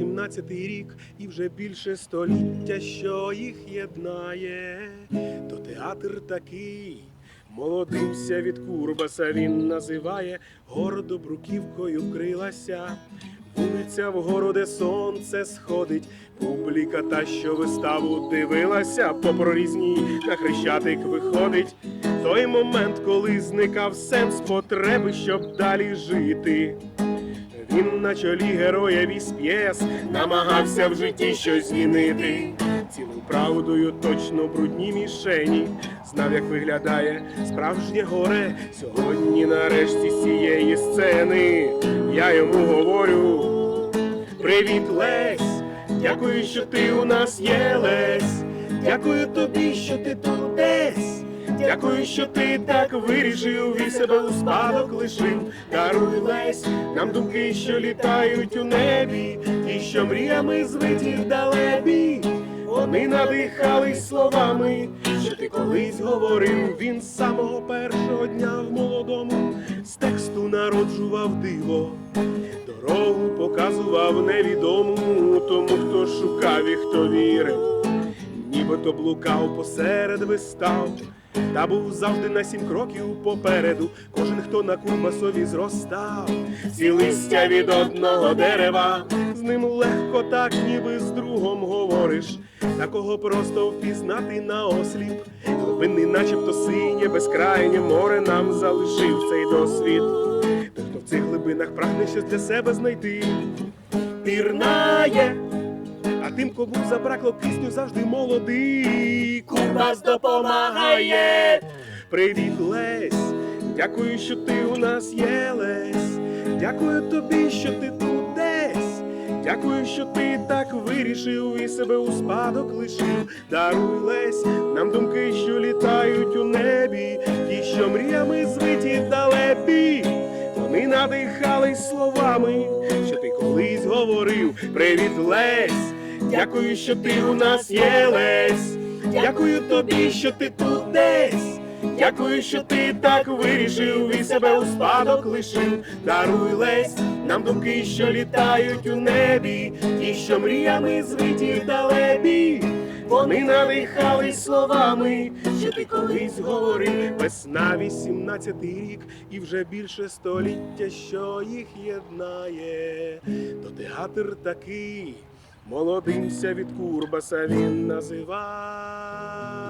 17-й рік, і вже більше століття, що їх єднає, то театр такий. Молодимся від Курбаса він називає, гордо бруківкою вкрилася. Вулиця вгору, де сонце сходить, публіка та, що виставу дивилася, по прорізній на хрещатик виходить. Той момент, коли зникав сенс потреби, щоб далі жити. Він на чолі героя віз п'єс, намагався в житті щось змінити. Цілив правдою точно брудні мішені, знав, як виглядає справжнє горе. Сьогодні, нарешті, з цієї сцени я йому говорю: Привіт, Лесь! Дякую, що ти у нас є, Лесь. Дякую тобі, що ти тут десь. Дякую, що ти так вирішив і себе у спадок лишив. Даруй лесь нам думки, що літають у небі, ті, що мріями звиті вдалебі. Вони надихались словами, що ти колись говорив. Він з самого першого дня в молодому з тексту народжував диво. Дорогу показував невідомому тому, хто шукав і хто вірив нібито блукав посеред вистав, та був завжди на сім кроків попереду. Кожен, хто на курбасові зростав, ці листя від одного дерева, з ним легко, так ніби з другом говориш, такого просто впізнати на осліп. Глибинний, начебто синє, безкрайнє море нам залишив цей досвід. Той, хто в цих глибинах прагне щось для себе знайти, пірнає. А тим, кому забракло кисню, завжди молодий. Курбас допомагає. Привіт, Лесь. Дякую, що ти у нас є, Лесь. Дякую тобі, що ти тут десь. Дякую, що ти так вирішив і себе у спадок лишив. Даруй Лесь, нам думки, що літають у небі, ті, що мріями звиті далебі. Вони надихались словами, що ти колись говорив. Привіт, Лесь! Дякую, що ти у нас є, Лесь. Дякую тобі, що ти тут десь. Дякую, що ти так вирішив і себе у спадок лишив. Даруй Лесь, нам думки, що літають у небі, ті, що мріями звиті далебі. Вони надихались словами, що ти колись говорив. Весна 18 рік, і вже більше століття, що їх єднає. То театр такий, молодимся від Курбаса він називає.